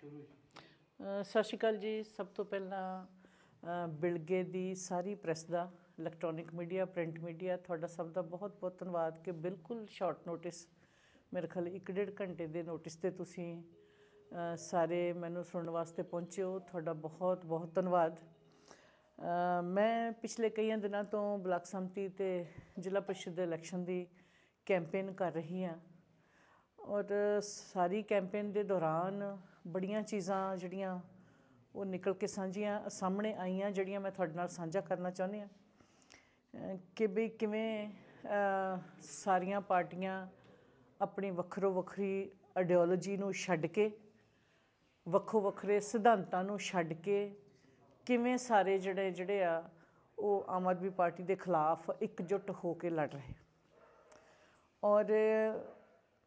ਸਤਿ ਸ਼੍ਰੀ ਅਕਾਲ ਜੀ। ਸਭ ਤੋਂ ਪਹਿਲਾਂ ਬਿਲਗੇ ਦੀ ਸਾਰੀ ਪ੍ਰੈਸ ਦਾ, ਇਲੈਕਟ੍ਰੋਨਿਕ ਮੀਡੀਆ, ਪ੍ਰਿੰਟ ਮੀਡੀਆ, ਤੁਹਾਡਾ ਸਭ ਦਾ ਬਹੁਤ ਬਹੁਤ ਧੰਨਵਾਦ ਕਿ ਬਿਲਕੁਲ ਸ਼ਾਰਟ ਨੋਟਿਸ, ਮੇਰੇ ਖਿਆਲ ਇੱਕ ਡੇਢ ਘੰਟੇ ਦੇ ਨੋਟਿਸ ਤੇ ਤੁਸੀਂ ਸਾਰੇ ਮੈਨੂੰ ਸੁਣਨ ਵਾਸਤੇ ਪਹੁੰਚੇ ਹੋ। ਤੁਹਾਡਾ ਬਹੁਤ ਬਹੁਤ ਧੰਨਵਾਦ। ਮੈਂ ਪਿਛਲੇ ਕਈਆਂ ਦਿਨਾਂ ਤੋਂ ਬਲਾਕ ਸੰਮਤੀ ਤੇ ਜ਼ਿਲ੍ਹਾ ਪਰਿਸ਼ਦ ਦੇ ਇਲੈਕਸ਼ਨ ਦੀ ਕੈਂਪੇਨ ਕਰ ਰਹੀ ਹਾਂ ਔਰ ਸਾਰੀ ਕੈਂਪੇਨ ਦੇ ਦੌਰਾਨ ਬੜੀਆਂ ਚੀਜ਼ਾਂ ਜਿਹੜੀਆਂ ਉਹ ਨਿਕਲ ਕੇ ਸਾਂਝੀਆਂ, ਸਾਹਮਣੇ ਆਈਆਂ, ਜਿਹੜੀਆਂ ਮੈਂ ਤੁਹਾਡੇ ਨਾਲ ਸਾਂਝਾ ਕਰਨਾ ਚਾਹੁੰਦੀ ਹਾਂ। ਕਿ ਵੀ ਕਿਵੇਂ ਸਾਰੀਆਂ ਪਾਰਟੀਆਂ ਆਪਣੀ ਵੱਖਰੋ ਵੱਖਰੀ ਆਈਡੀਓਲੋਜੀ ਨੂੰ ਛੱਡ ਕੇ, ਵੱਖੋ ਵੱਖਰੇ ਸਿਧਾਂਤਾਂ ਨੂੰ ਛੱਡ ਕੇ ਕਿਵੇਂ ਸਾਰੇ ਜਿਹੜੇ ਜਿਹੜੇ ਆ ਉਹ ਆਮ ਆਦਮੀ ਪਾਰਟੀ ਦੇ ਖਿਲਾਫ ਇਕਜੁੱਟ ਹੋ ਕੇ ਲੜ ਰਹੇ। ਔਰ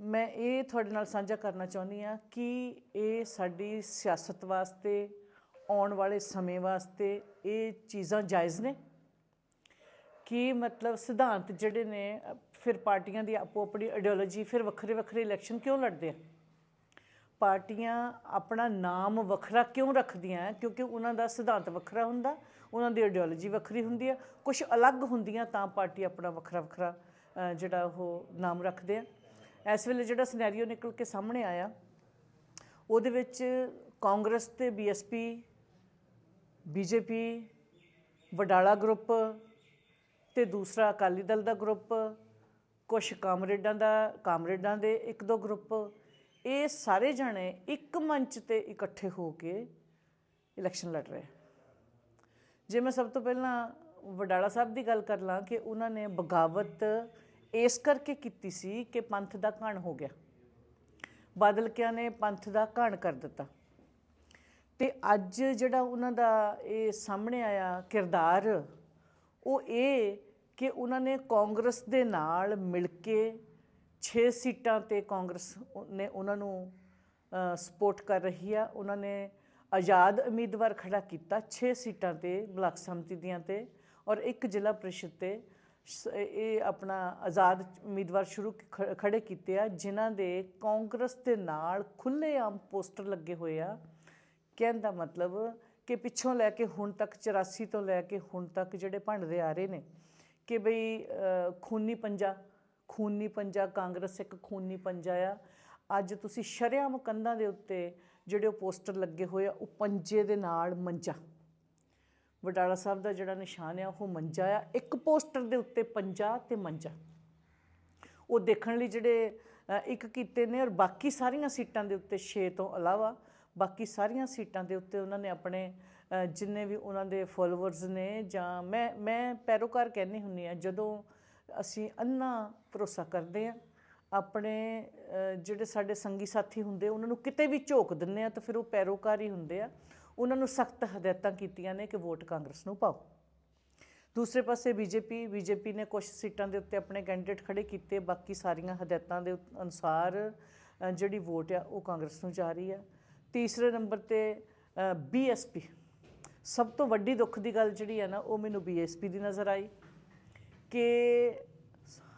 ਮੈਂ ਇਹ ਤੁਹਾਡੇ ਨਾਲ ਸਾਂਝਾ ਕਰਨਾ ਚਾਹੁੰਦੀ ਆ ਕਿ ਇਹ ਸਾਡੀ ਸਿਆਸਤ ਵਾਸਤੇ, ਆਉਣ ਵਾਲੇ ਸਮੇਂ ਵਾਸਤੇ ਇਹ ਚੀਜ਼ਾਂ ਜਾਇਜ਼ ਨੇ? ਕਿ ਮਤਲਬ ਸਿਧਾਂਤ ਜਿਹੜੇ ਨੇ, ਫਿਰ ਪਾਰਟੀਆਂ ਦੀ ਆਪੋ ਆਪਣੀ ਆਈਡੀਓਲੋਜੀ ਫਿਰ ਵੱਖਰੇ ਵੱਖਰੇ ਇਲੈਕਸ਼ਨ ਕਿਉਂ ਲੜਦੇ ਆ? ਪਾਰਟੀਆਂ ਆਪਣਾ ਨਾਮ ਵੱਖਰਾ ਕਿਉਂ ਰੱਖਦੀਆਂ ਕਿਉਂਕਿ ਉਹਨਾਂ ਦਾ ਸਿਧਾਂਤ ਵੱਖਰਾ ਹੁੰਦਾ, ਉਹਨਾਂ ਦੀ ਆਈਡੀਓਲੋਜੀ ਵੱਖਰੀ ਹੁੰਦੀ ਆ। ਕੁਝ ਅਲੱਗ ਹੁੰਦੀਆਂ ਤਾਂ ਪਾਰਟੀ ਆਪਣਾ ਵੱਖਰਾ ਵੱਖਰਾ ਜਿਹੜਾ ਉਹ ਨਾਮ ਰੱਖਦੇ ਆ। ਇਸ ਵੇਲੇ ਜਿਹੜਾ ਸਿਨੈਰੀਓ ਨਿਕਲ ਕੇ ਸਾਹਮਣੇ ਆਇਆ, ਉਹਦੇ ਵਿੱਚ ਕਾਂਗਰਸ ਤੇ ਬੀਐਸਪੀ ਬੀਜੇਪੀ ਵਡਾਲਾ ਗਰੁੱਪ ਤੇ ਦੂਸਰਾ ਅਕਾਲੀ ਦਲ ਦਾ ਗਰੁੱਪ ਕੁਝ ਕਾਮਰੇਡਾਂ ਦਾ, ਕਾਮਰੇਡਾਂ ਦੇ ਇੱਕ ਦੋ ਗਰੁੱਪ ਇਹ ਸਾਰੇ ਜਣੇ ਇੱਕ ਮੰਚ ਤੇ ਇਕੱਠੇ ਹੋ ਕੇ ਇਲੈਕਸ਼ਨ ਲੜ ਰਹੇ। ਜੇ ਮੈਂ ਸਭ ਤੋਂ ਪਹਿਲਾਂ ਵਡਾਲਾ ਸਾਹਿਬ ਦੀ ਗੱਲ ਕਰ ਲਾਂ ਕਿ ਉਹਨਾਂ ਨੇ ਬਗਾਵਤ ਇਸ ਕਰਕੇ ਕੀਤੀ ਸੀ ਕਿ ਪੰਥ ਦਾ ਘਾਣ ਹੋ ਗਿਆ। ਬਾਦਲਕਿਆਂ ਨੇ ਪੰਥ ਦਾ ਘਾਣ ਕਰ ਦਿੱਤਾ। ਤੇ ਅੱਜ ਜਿਹੜਾ ਉਹਨਾਂ ਦਾ ਇਹ ਸਾਹਮਣੇ ਆਇਆ ਕਿਰਦਾਰ, ਉਹ ਇਹ ਕਿ ਉਹਨਾਂ ਨੇ ਕਾਂਗਰਸ ਦੇ ਨਾਲ ਮਿਲ ਕੇ 6 ਸੀਟਾਂ ਤੇ ਕਾਂਗਰਸ ਨੇ ਉਹਨਾਂ ਨੂੰ ਸਪੋਰਟ ਕਰ ਰਹੀ ਆ। ਉਹਨਾਂ ਨੇ ਆਜ਼ਾਦ ਉਮੀਦਵਾਰ ਖੜਾ ਕੀਤਾ 6 ਸੀਟਾਂ ਤੇ ਬਲਾਕ ਸੰਮਤੀ ਦੀਆਂ ਤੇ ਔਰ ਇੱਕ ਜ਼ਿਲ੍ਹਾ ਪ੍ਰੀਸ਼ਦ ਤੇ। ਇਹ ਆਪਣਾ ਆਜ਼ਾਦ ਉਮੀਦਵਾਰ ਸ਼ੁਰੂ ਖ- ਖੜੇ ਕੀਤੇ ਆ, ਜਿਨ੍ਹਾਂ ਦੇ ਕਾਂਗਰਸ ਦੇ ਨਾਲ ਖੁੱਲ੍ਹੇਆਮ ਪੋਸਟਰ ਲੱਗੇ ਹੋਏ ਆ। ਕਹਿਣ ਦਾ ਮਤਲਬ ਕਿ ਪਿੱਛੋਂ ਲੈ ਕੇ ਹੁਣ ਤੱਕ 84 ਤੋਂ ਲੈ ਕੇ ਹੁਣ ਤੱਕ ਜਿਹੜੇ ਭੰਡਦੇ ਆ ਰਹੇ ਨੇ, ਕਿ ਬਈ ਖੂਨੀ ਪੰਜਾ ਖੂਨੀ ਪੰਜਾ, ਕਾਂਗਰਸ ਇੱਕ ਖੂਨੀ ਪੰਜਾ ਆ। ਅੱਜ ਤੁਸੀਂ ਸ਼ਰੇਆਮ ਕੰਧਾਂ ਦੇ ਉੱਤੇ ਜਿਹੜੇ ਉਹ ਪੋਸਟਰ ਲੱਗੇ ਹੋਏ ਆ, ਉਹ ਪੰਜੇ ਦੇ ਨਾਲ ਮੰਜਾ। ਵਡਾਲਾ ਸਾਹਿਬ ਦਾ ਜਿਹੜਾ ਨਿਸ਼ਾਨ ਆ, ਉਹ ਮੰਜਾ ਆ। ਇੱਕ ਪੋਸਟਰ ਦੇ ਉੱਤੇ ਪੰਜਾ ਤੇ ਮੰਜਾ। ਉਹ ਦੇਖਣ ਲਈ ਜਿਹੜੇ ਇੱਕ ਕੀਤੇ ਨੇ ਔਰ ਬਾਕੀ ਸਾਰੀਆਂ ਸੀਟਾਂ ਦੇ ਉੱਤੇ 6 ਤੋਂ ਇਲਾਵਾ ਬਾਕੀ ਸਾਰੀਆਂ ਸੀਟਾਂ ਦੇ ਉੱਤੇ ਉਹਨਾਂ ਨੇ ਆਪਣੇ ਜਿੰਨੇ ਵੀ ਉਹਨਾਂ ਦੇ ਫਾਲੋਅਰਸ ਨੇ ਜਾਂ ਮੈਂ ਮੈਂ ਪੈਰੋਕਾਰ ਕਹਿੰਦੀ ਹੁੰਨੀ ਆ ਜਦੋਂ ਅਸੀਂ ਅੰਨਾ ਭਰੋਸਾ ਕਰਦੇ ਆ ਆਪਣੇ ਜਿਹੜੇ ਸਾਡੇ ਸੰਗੀ ਸਾਥੀ ਹੁੰਦੇ, ਉਹਨਾਂ ਨੂੰ ਕਿਤੇ ਵੀ ਝੋਕ ਦਿੰਨੇ ਆ ਤਾਂ ਫਿਰ ਉਹ ਪੈਰੋਕਾਰ ਹੀ ਹੁੰਦੇ ਆ। ਉਹਨਾਂ ਨੂੰ ਸਖਤ ਹਦਾਇਤਾਂ ਕੀਤੀਆਂ ਨੇ ਕਿ ਵੋਟ ਕਾਂਗਰਸ ਨੂੰ ਪਾਓ। ਦੂਸਰੇ ਪਾਸੇ ਬੀਜੇਪੀ ਬੀਜੇਪੀ ਨੇ ਕੁਝ ਸੀਟਾਂ ਦੇ ਉੱਤੇ ਆਪਣੇ ਕੈਂਡੀਡੇਟ ਖੜੇ ਕੀਤੇ, ਬਾਕੀ ਸਾਰੀਆਂ ਹਦਾਇਤਾਂ ਦੇ ਅਨੁਸਾਰ ਜਿਹੜੀ ਵੋਟ ਆ ਉਹ ਕਾਂਗਰਸ ਨੂੰ ਜਾ ਰਹੀ ਆ। ਤੀਸਰੇ ਨੰਬਰ ਤੇ ਬੀਐਸਪੀ ਸਭ ਤੋਂ ਵੱਡੀ ਦੁੱਖ ਦੀ ਗੱਲ ਜਿਹੜੀ ਆ ਨਾ, ਉਹ ਮੈਨੂੰ ਬੀਐਸਪੀ ਦੀ ਨਜ਼ਰ ਆਈ ਕਿ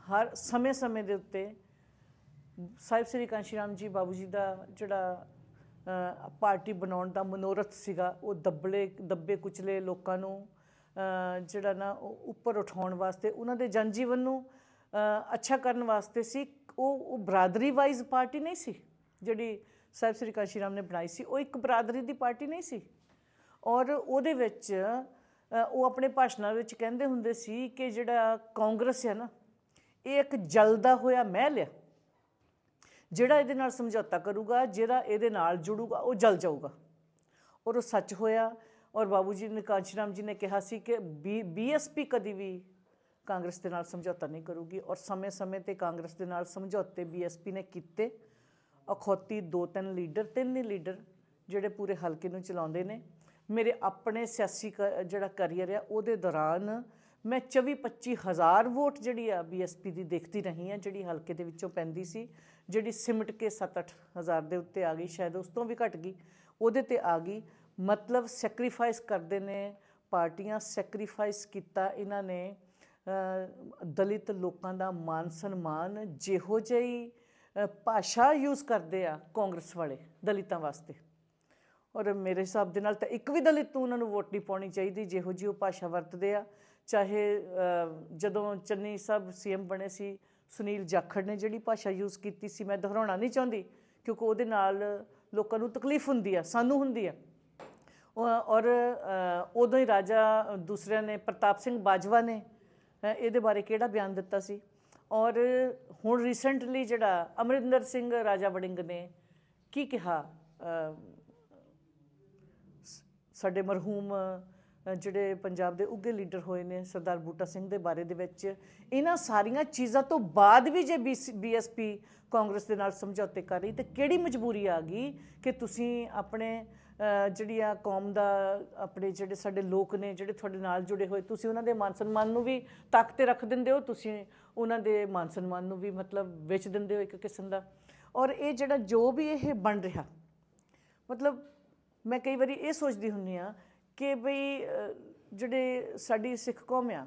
ਹਰ ਸਮੇਂ-ਸਮੇਂ ਦੇ ਉੱਤੇ ਸਾਹਿਬ ਸ੍ਰੀ ਕਾਂਸ਼ੀ ਰਾਮ ਜੀ ਬਾਬੂ ਜੀ ਦਾ ਜਿਹੜਾ ਪਾਰਟੀ ਬਣਾਉਣ ਦਾ ਮਨੋਰਥ ਸੀਗਾ। ਉਹ ਦੱਬਲੇ, ਦੱਬੇ ਕੁਚਲੇ ਲੋਕਾਂ ਨੂੰ ਜਿਹੜਾ ਨਾ ਉਹ ਉੱਪਰ ਉਠਾਉਣ ਵਾਸਤੇ, ਉਹਨਾਂ ਦੇ ਜਨਜੀਵਨ ਨੂੰ ਅੱਛਾ ਕਰਨ ਵਾਸਤੇ ਸੀ। ਉਹ ਉਹ ਬਰਾਦਰੀ ਵਾਈਜ਼ ਪਾਰਟੀ ਨਹੀਂ ਸੀ। ਜਿਹੜੀ ਸਾਹਿਬ ਸ੍ਰੀ ਕਾਸ਼ੀ ਰਾਮ ਨੇ ਬਣਾਈ ਸੀ, ਉਹ ਇੱਕ ਬਰਾਦਰੀ ਦੀ ਪਾਰਟੀ ਨਹੀਂ ਸੀ। ਔਰ ਉਹਦੇ ਵਿੱਚ ਉਹ ਆਪਣੇ ਭਾਸ਼ਣਾਂ ਵਿੱਚ ਕਹਿੰਦੇ ਹੁੰਦੇ ਸੀ ਕਿ ਜਿਹੜਾ ਕਾਂਗਰਸ ਹੈ ਨਾ, ਇਹ ਇੱਕ ਜਲਦਾ ਹੋਇਆ ਮਹਿਲ ਆ। ਜਿਹੜਾ ਇਹਦੇ ਨਾਲ ਸਮਝੌਤਾ ਕਰੂਗਾ, ਜਿਹੜਾ ਇਹਦੇ ਨਾਲ ਜੁੜੂਗਾ, ਉਹ ਜਲ ਜਾਊਗਾ। ਔਰ ਉਹ ਸੱਚ ਹੋਇਆ। ਔਰ ਬਾਬੂ ਜੀ ਨੇ ਕਾਂਚੀਰਾਮ ਜੀ ਨੇ ਕਿਹਾ ਸੀ ਕਿ ਬੀਐਸਪੀ ਕਦੀ ਵੀ ਕਾਂਗਰਸ ਦੇ ਨਾਲ ਸਮਝੌਤਾ ਨਹੀਂ ਕਰੂਗੀ। ਔਰ ਸਮੇਂ-ਸਮੇਂ ਤੇ ਕਾਂਗਰਸ ਦੇ ਨਾਲ ਸਮਝੌਤੇ ਬੀਐਸਪੀ ਨੇ ਕੀਤੇ। ਅਖੌਤੀ ਦੋ ਤਿੰਨ ਲੀਡਰ, ਤਿੰਨ ਹੀ ਲੀਡਰ ਜਿਹੜੇ ਪੂਰੇ ਹਲਕੇ ਨੂੰ ਚਲਾਉਂਦੇ ਨੇ। ਮੇਰੇ ਆਪਣੇ ਸਿਆਸੀ ਕ- ਜਿਹੜਾ ਕੈਰੀਅਰ ਆ, ਉਹਦੇ ਦੌਰਾਨ ਮੈਂ 24 25 ਹਜ਼ਾਰ ਵੋਟ ਜਿਹੜੀ ਆ ਬੀਐਸਪੀ ਦੀ ਦੇਖਦੀ ਰਹੀ ਆ ਜਿਹੜੀ ਹਲਕੇ ਦੇ ਵਿੱਚੋਂ ਪੈਂਦੀ ਸੀ, ਜਿਹੜੀ ਸਿਮਟ ਕੇ 7-8 ਹਜ਼ਾਰ ਦੇ ਉੱਤੇ ਆ ਗਈ, ਸ਼ਾਇਦ ਉਸ ਤੋਂ ਵੀ ਘਟ ਗਈ, ਉਹਦੇ ਤੇ ਆ ਗਈ। ਮਤਲਬ ਸੈਕਰੀਫਾਈਸ ਕਰਦੇ ਨੇ, ਪਾਰਟੀਆਂ ਸੈਕਰੀਫਾਈਸ ਕੀਤਾ ਇਹਨਾਂ ਨੇ ਦਲਿਤ ਲੋਕਾਂ ਦਾ ਮਾਨ ਸਨਮਾਨ ਜਿਹੋ ਜਿਹੀ ਭਾਸ਼ਾ ਯੂਜ਼ ਕਰਦੇ ਆ ਕਾਂਗਰਸ ਵਾਲੇ ਦਲਿਤਾਂ ਵਾਸਤੇ। ਔਰ ਮੇਰੇ ਹਿਸਾਬ ਦੇ ਨਾਲ ਤਾਂ ਇੱਕ ਵੀ ਦਲਿਤ ਨੂੰ ਉਹਨਾਂ ਨੂੰ ਵੋਟ ਨਹੀਂ ਪਾਉਣੀ ਚਾਹੀਦੀ, ਜਿਹੋ ਜਿਹੀ ਉਹ ਭਾਸ਼ਾ ਵਰਤਦੇ ਆ। ਚਾਹੇ ਜਦੋਂ ਚੰਨੀ ਸਾਹਿਬ ਸੀਐਮ ਬਣੇ ਸੀ, ਸੁਨੀਲ ਜਾਖੜ ਨੇ ਜਿਹੜੀ ਭਾਸ਼ਾ ਯੂਜ਼ ਕੀਤੀ ਸੀ, ਮੈਂ ਦੁਹਰਾਉਣਾ ਨਹੀਂ ਚਾਹੁੰਦੀ, ਕਿਉਂਕਿ ਉਹਦੇ ਨਾਲ ਲੋਕਾਂ ਨੂੰ ਤਕਲੀਫ ਹੁੰਦੀ ਆ, ਸਾਨੂੰ ਹੁੰਦੀ ਆ। ਔਰ ਉਦੋਂ ਹੀ ਰਾਜਾ ਦੂਸਰਿਆਂ ਨੇ ਪ੍ਰਤਾਪ ਸਿੰਘ ਬਾਜਵਾ ਨੇ ਇਹਦੇ ਬਾਰੇ ਕਿਹੜਾ ਬਿਆਨ ਦਿੱਤਾ ਸੀ? ਔਰ ਹੁਣ ਰੀਸੈਂਟਲੀ ਜਿਹੜਾ ਅਮਰਿੰਦਰ ਸਿੰਘ ਰਾਜਾ ਵੜਿੰਗ ਨੇ ਕੀ ਕਿਹਾ ਸਾਡੇ ਮਰਹੂਮ ਜਿਹੜੇ ਪੰਜਾਬ ਦੇ ਉੱਗੇ ਲੀਡਰ ਹੋਏ ਨੇ, ਸਰਦਾਰ ਬੂਟਾ ਸਿੰਘ ਦੇ ਬਾਰੇ ਦੇ ਵਿੱਚ, ਇਹਨਾਂ ਸਾਰੀਆਂ ਚੀਜ਼ਾਂ ਤੋਂ ਬਾਅਦ ਵੀ ਜੇ ਬੀਐਸਪੀ ਕਾਂਗਰਸ ਦੇ ਨਾਲ ਸਮਝੌਤੇ ਕਰ ਰਹੀ, ਤੇ ਕਿਹੜੀ ਮਜਬੂਰੀ ਆ ਗਈ ਕਿ ਤੁਸੀਂ ਆਪਣੇ ਜਿਹੜੀ ਆ ਕੌਮ ਦਾ, ਆਪਣੇ ਜਿਹੜੇ ਸਾਡੇ ਲੋਕ ਨੇ, ਜਿਹੜੇ ਤੁਹਾਡੇ ਨਾਲ ਜੁੜੇ ਹੋਏ, ਤੁਸੀਂ ਉਹਨਾਂ ਦੇ ਮਾਨ ਸਨਮਾਨ ਨੂੰ ਵੀ ਤੱਕ ਤੇ ਰੱਖ ਦਿੰਦੇ ਹੋ, ਤੁਸੀਂ ਉਹਨਾਂ ਦੇ ਮਾਨ ਸਨਮਾਨ ਨੂੰ ਵੀ ਮਤਲਬ ਵੇਚ ਦਿੰਦੇ ਹੋ ਇੱਕ ਕਿਸਮ ਦਾ? ਔਰ ਇਹ ਜਿਹੜਾ ਜੋ ਵੀ ਇਹ ਬਣ ਰਿਹਾ, ਮਤਲਬ ਮੈਂ ਕਈ ਵਾਰੀ ਇਹ ਸੋਚਦੀ ਹੁੰਨੀ ਆ ਕਿ ਬਈ ਜਿਹੜੇ ਸਾਡੀ ਸਿੱਖ ਕੌਮ ਆ,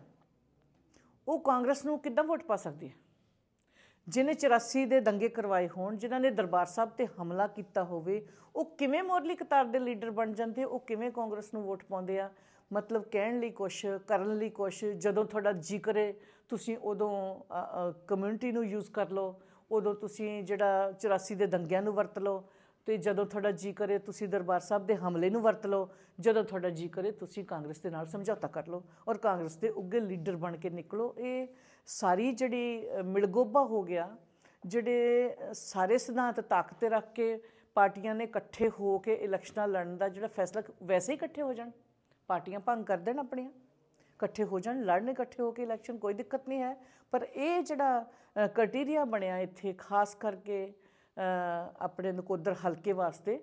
ਉਹ ਕਾਂਗਰਸ ਨੂੰ ਕਿੱਦਾਂ ਵੋਟ ਪਾ ਸਕਦੀ ਹੈ? ਜਿਨੇ 84 ਦੇ ਦੰਗੇ ਕਰਵਾਏ ਹੋਣ ਜਿਨ੍ਹਾਂ ਨੇ ਦਰਬਾਰ ਸਾਹਿਬ ਤੇ ਹਮਲਾ ਕੀਤਾ ਹੋਵੇ, ਉਹ ਕਿਵੇਂ ਮੋਰਲੀ ਕਤਾਰ ਦੇ ਲੀਡਰ ਬਣ ਜਾਂਦੇ, ਉਹ ਕਿਵੇਂ ਕਾਂਗਰਸ ਨੂੰ ਵੋਟ ਪਾਉਂਦੇ ਆ? ਮਤਲਬ ਕਹਿਣ ਲਈ ਕੁਛ, ਕਰਨ ਲਈ ਕੁਛ, ਜਦੋਂ ਤੁਹਾਡਾ ਜੀ ਕਰੇ, ਤੁਸੀਂ ਉਦੋਂ ਕਮਿਊਨਿਟੀ ਨੂੰ ਯੂਜ਼ ਕਰ ਲਓ, ਉਦੋਂ ਤੁਸੀਂ ਜਿਹੜਾ 84 ਦੇ ਦੰਗਿਆਂ ਨੂੰ ਵਰਤ ਲਓ ਤੇ ਜਦੋਂ ਤੁਹਾਡਾ ਜੀ ਕਰੇ ਤੁਸੀਂ ਦਰਬਾਰ ਸਾਹਿਬ ਦੇ ਹਮਲੇ ਨੂੰ ਵਰਤ ਲਓ, ਜਦੋਂ ਤੁਹਾਡਾ ਜੀ ਕਰੇ ਤੁਸੀਂ ਕਾਂਗਰਸ ਦੇ ਨਾਲ ਸਮਝੌਤਾ ਕਰ ਲਓ ਔਰ ਕਾਂਗਰਸ ਦੇ ਉੱਗੇ ਲੀਡਰ ਬਣ ਕੇ ਨਿਕਲੋ। ਇਹ ਸਾਰੀ ਜਿਹੜੀ ਮਿਲਗੋਬਾ ਹੋ ਗਿਆ, ਜਿਹੜੇ ਸਾਰੇ ਸਿਧਾਂਤ ਤਾਕਤ ਤੇ ਰੱਖ ਕੇ ਪਾਰਟੀਆਂ ਨੇ ਇਕੱਠੇ ਹੋ ਕੇ ਇਲੈਕਸ਼ਨਾਂ ਲੜਨ ਦਾ ਜਿਹੜਾ ਫੈਸਲਾ, ਵੈਸੇ ਹੀ ਇਕੱਠੇ ਹੋ ਜਾਣ, ਪਾਰਟੀਆਂ ਭੰਗ ਕਰ ਦੇਣ ਆਪਣੀਆਂ, ਇਕੱਠੇ ਹੋ ਜਾਣ, ਲੜਨ ਇਕੱਠੇ ਹੋ ਕੇ ਇਲੈਕਸ਼ਨ, ਕੋਈ ਦਿੱਕਤ ਨਹੀਂ ਹੈ। ਪਰ ਇਹ ਜਿਹੜਾ ਕ੍ਰਾਈਟੇਰੀਆ ਬਣਿਆ ਇੱਥੇ, ਖਾਸ ਕਰਕੇ ਆਪਣੇ ਨਕੋਦਰ ਹਲਕੇ ਵਾਸਤੇ।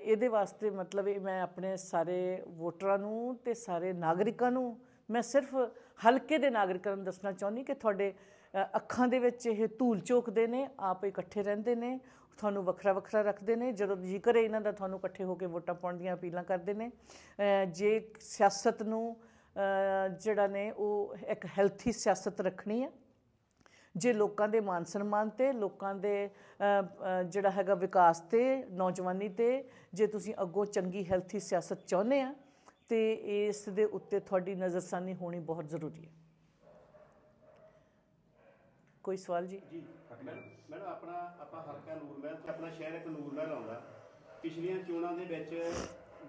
ਇਹਦੇ ਵਾਸਤੇ ਮਤਲਬ ਇਹ ਮੈਂ ਆਪਣੇ ਸਾਰੇ ਵੋਟਰਾਂ ਨੂੰ ਤੇ ਸਾਰੇ ਨਾਗਰਿਕਾਂ ਨੂੰ ਮੈਂ ਸਿਰਫ ਹਲਕੇ ਦੇ ਨਾਗਰਿਕਾਂ ਨੂੰ ਦੱਸਣਾ ਚਾਹੁੰਦੀ ਕਿ ਤੁਹਾਡੇ ਅੱਖਾਂ ਦੇ ਵਿੱਚ ਇਹ ਧੂਲ ਝੋਕਦੇ ਨੇ, ਆਪ ਇਕੱਠੇ ਰਹਿੰਦੇ ਨੇ, ਤੁਹਾਨੂੰ ਵੱਖਰਾ ਵੱਖਰਾ ਰੱਖਦੇ ਨੇ, ਜਦੋਂ ਜੀ ਕਰੇ ਇਹਨਾਂ ਦਾ ਤੁਹਾਨੂੰ ਇਕੱਠੇ ਹੋ ਕੇ ਵੋਟਾਂ ਪਾਉਣ ਦੀਆਂ ਅਪੀਲਾਂ ਕਰਦੇ ਨੇ। ਜੇ ਸਿਆਸਤ ਨੂੰ ਜਿਹੜਾ ਨੇ ਉਹ ਇੱਕ ਹੈਲਥੀ ਸਿਆਸਤ ਰੱਖਣੀ ਹੈ ਜੇ ਲੋਕਾਂ ਦੇ ਮਾਨ ਸਨਮਾਨ ਤੇ ਲੋਕਾਂ ਦੇ ਜਿਹੜਾ ਹੈਗਾ ਵਿਕਾਸ ਤੇ ਨੌਜਵਾਨੀ ਤੇ ਜੇ ਤੁਸੀਂ ਅੱਗੋਂ ਚੰਗੀ ਹੈਲਥੀ ਸਿਆਸਤ ਚਾਹੁੰਦੇ ਆ ਤੇ ਇਸ ਦੇ ਉੱਤੇ ਤੁਹਾਡੀ ਨਜ਼ਰਸਾਨੀ ਹੋਣੀ ਬਹੁਤ ਜ਼ਰੂਰੀ ਹੈ। ਕੋਈ ਸਵਾਲ ਜੀ? ਜੀ ਮੈਡਮ ਮੈਡਮ ਆਪਣਾ ਆਪਾਂ ਹਲਕਾ ਨੂਰਮਹਿਲ ਤੇ ਆਪਣਾ ਸ਼ਹਿਰ ਇੱਕ ਨੂਰਮਹਿਲ ਆਉਂਦਾ। ਪਿਛਲੀਆਂ ਚੋਣਾਂ ਦੇ ਵਿੱਚ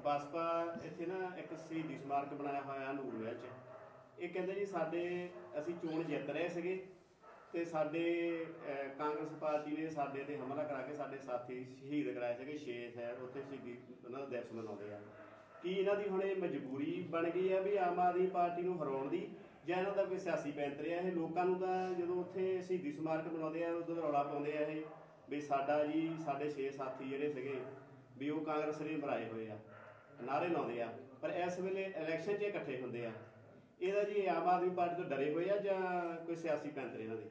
ਬਸਪਾ ਇੱਥੇ ਨਾ ਇੱਕ ਸ਼ਹੀਦੀ ਸਮਾਰਕ ਬਣਾਇਆ ਹੋਇਆ ਨੂਰਮਹਿਲ 'ਚ। ਇਹ ਕਹਿੰਦੇ ਜੀ ਸਾਡੇ ਅਸੀਂ ਚੋਣ ਜਿੱਤ ਰਹੇ ਸੀਗੇ। ਤੇ ਸਾਡੇ ਕਾਂਗਰਸ ਪਾਰਟੀ ਨੇ ਸਾਡੇ ਤੇ ਹਮਲਾ ਕਰਾ ਕੇ ਸਾਡੇ ਸਾਥੀ ਸ਼ਹੀਦ ਕਰਾਏ ਸੀਗੇ, ਛੇ ਸ਼ਹਿਰ ਉੱਥੇ ਸ਼ਹੀਦੀ ਉਹਨਾਂ ਦਾ ਦਿਵਸ ਮਨਾਉਂਦੇ ਆ। ਕੀ ਇਹਨਾਂ ਦੀ ਹੁਣ ਇਹ ਮਜਬੂਰੀ ਬਣ ਗਈ ਆ ਵੀ ਆਮ ਆਦਮੀ ਪਾਰਟੀ ਨੂੰ ਹਰਾਉਣ ਦੀ? ਜਾਂ ਇਹਨਾਂ ਦਾ ਕੋਈ ਸਿਆਸੀ ਪੈਂਤਰ ਆ ਇਹ ਲੋਕਾਂ ਨੂੰ ਤਾਂ ਜਦੋਂ ਉੱਥੇ ਸ਼ਹੀਦੀ ਸਮਾਰਕ ਮਨਾਉਂਦੇ ਆ, ਉਦੋਂ ਰੌਲਾ ਪਾਉਂਦੇ ਆ ਇਹ ਵੀ ਸਾਡਾ ਜੀ, ਸਾਡੇ ਛੇ ਸਾਥੀ ਜਿਹੜੇ ਸੀਗੇ ਵੀ ਉਹ ਕਾਂਗਰਸ ਨੇ ਮਰਾਏ ਹੋਏ ਆ ਨਾਰੇ ਲਾਉਂਦੇ ਆ। ਪਰ ਇਸ ਵੇਲੇ ਇਲੈਕਸ਼ਨ 'ਚ ਇਕੱਠੇ ਹੁੰਦੇ ਆ। ਇਹਦਾ ਜੀ ਆਮ ਆਦਮੀ ਪਾਰਟੀ ਤੋਂ ਡਰੇ ਹੋਏ ਆ ਜਾਂ ਕੋਈ ਸਿਆਸੀ ਪੈਂਤਰ ਇਹਨਾਂ ਦੇ?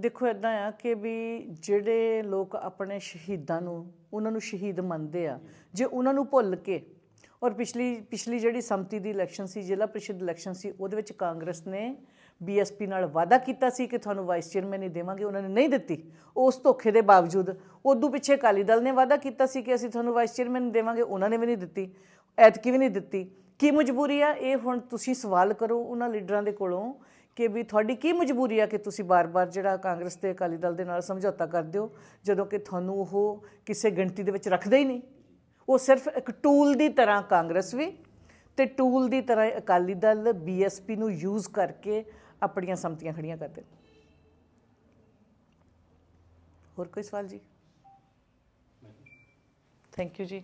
ਦੇਖੋ ਇਦਾਂ ਆ ਕਿ ਵੀ ਜਿਹੜੇ ਲੋਕ ਆਪਣੇ ਸ਼ਹੀਦਾਂ ਨੂੰ, ਉਹਨਾਂ ਨੂੰ ਸ਼ਹੀਦ ਮੰਨਦੇ ਆ, ਜੇ ਉਹਨਾਂ ਨੂੰ ਭੁੱਲ ਕੇ, ਔਰ ਪਿਛਲੀ ਪਿਛਲੀ ਜਿਹੜੀ ਸੰਮਤੀ ਦੀ ਇਲੈਕਸ਼ਨ ਸੀ, ਜ਼ਿਲ੍ਹਾ ਪ੍ਰੀਸ਼ਦ ਇਲੈਕਸ਼ਨ ਸੀ, ਉਹਦੇ ਵਿੱਚ ਕਾਂਗਰਸ ਨੇ ਬੀਐਸਪੀ ਨਾਲ ਵਾਅਦਾ ਕੀਤਾ ਸੀ ਕਿ ਤੁਹਾਨੂੰ ਵਾਈਸ ਚੇਅਰਮੈਨ ਹੀ ਦੇਵਾਂਗੇ, ਉਹਨਾਂ ਨੇ ਨਹੀਂ ਦਿੱਤੀ। ਉਸ ਧੋਖੇ ਦੇ ਬਾਵਜੂਦ ਉਦੋਂ ਪਿੱਛੇ ਅਕਾਲੀ ਦਲ ਨੇ ਵਾਅਦਾ ਕੀਤਾ ਸੀ ਕਿ ਅਸੀਂ ਤੁਹਾਨੂੰ ਵਾਈਸ ਚੇਅਰਮੈਨ ਦੇਵਾਂਗੇ, ਉਹਨਾਂ ਨੇ ਵੀ ਨਹੀਂ ਦਿੱਤੀ, ਐਤਕੀ ਵੀ ਨਹੀਂ ਦਿੱਤੀ। ਕੀ ਮਜਬੂਰੀ ਆ? ਇਹ ਹੁਣ ਤੁਸੀਂ ਸਵਾਲ ਕਰੋ ਉਹਨਾਂ ਲੀਡਰਾਂ ਦੇ ਕੋਲੋਂ ਕਿ ਵੀ ਤੁਹਾਡੀ ਕੀ ਮਜਬੂਰੀ ਆ ਕਿ ਤੁਸੀਂ ਬਾਰ-ਬਾਰ ਜਿਹੜਾ ਕਾਂਗਰਸ ਤੇ ਅਕਾਲੀ ਦਲ ਦੇ ਨਾਲ ਸਮਝੌਤਾ ਕਰਦੇ ਹੋ, ਜਦੋਂ ਕਿ ਤੁਹਾਨੂੰ ਉਹ ਕਿਸੇ ਗਿਣਤੀ ਦੇ ਵਿੱਚ ਰੱਖਦੇ ਹੀ ਨਹੀਂ। ਉਹ ਸਿਰਫ ਇੱਕ ਟੂਲ ਦੀ ਤਰ੍ਹਾਂ ਕਾਂਗਰਸ ਵੀ ਤੇ ਟੂਲ ਦੀ ਤਰ੍ਹਾਂ ਅਕਾਲੀ ਦਲ ਬੀਐਸਪੀ ਨੂੰ ਯੂਜ਼ ਕਰਕੇ ਆਪਣੀਆਂ ਸੰਮਤੀਆਂ ਖੜੀਆਂ ਕਰਦੇ ਨੇ। ਹੋਰ ਕੋਈ ਸਵਾਲ ਜੀ? ਥੈਂਕ ਯੂ ਜੀ।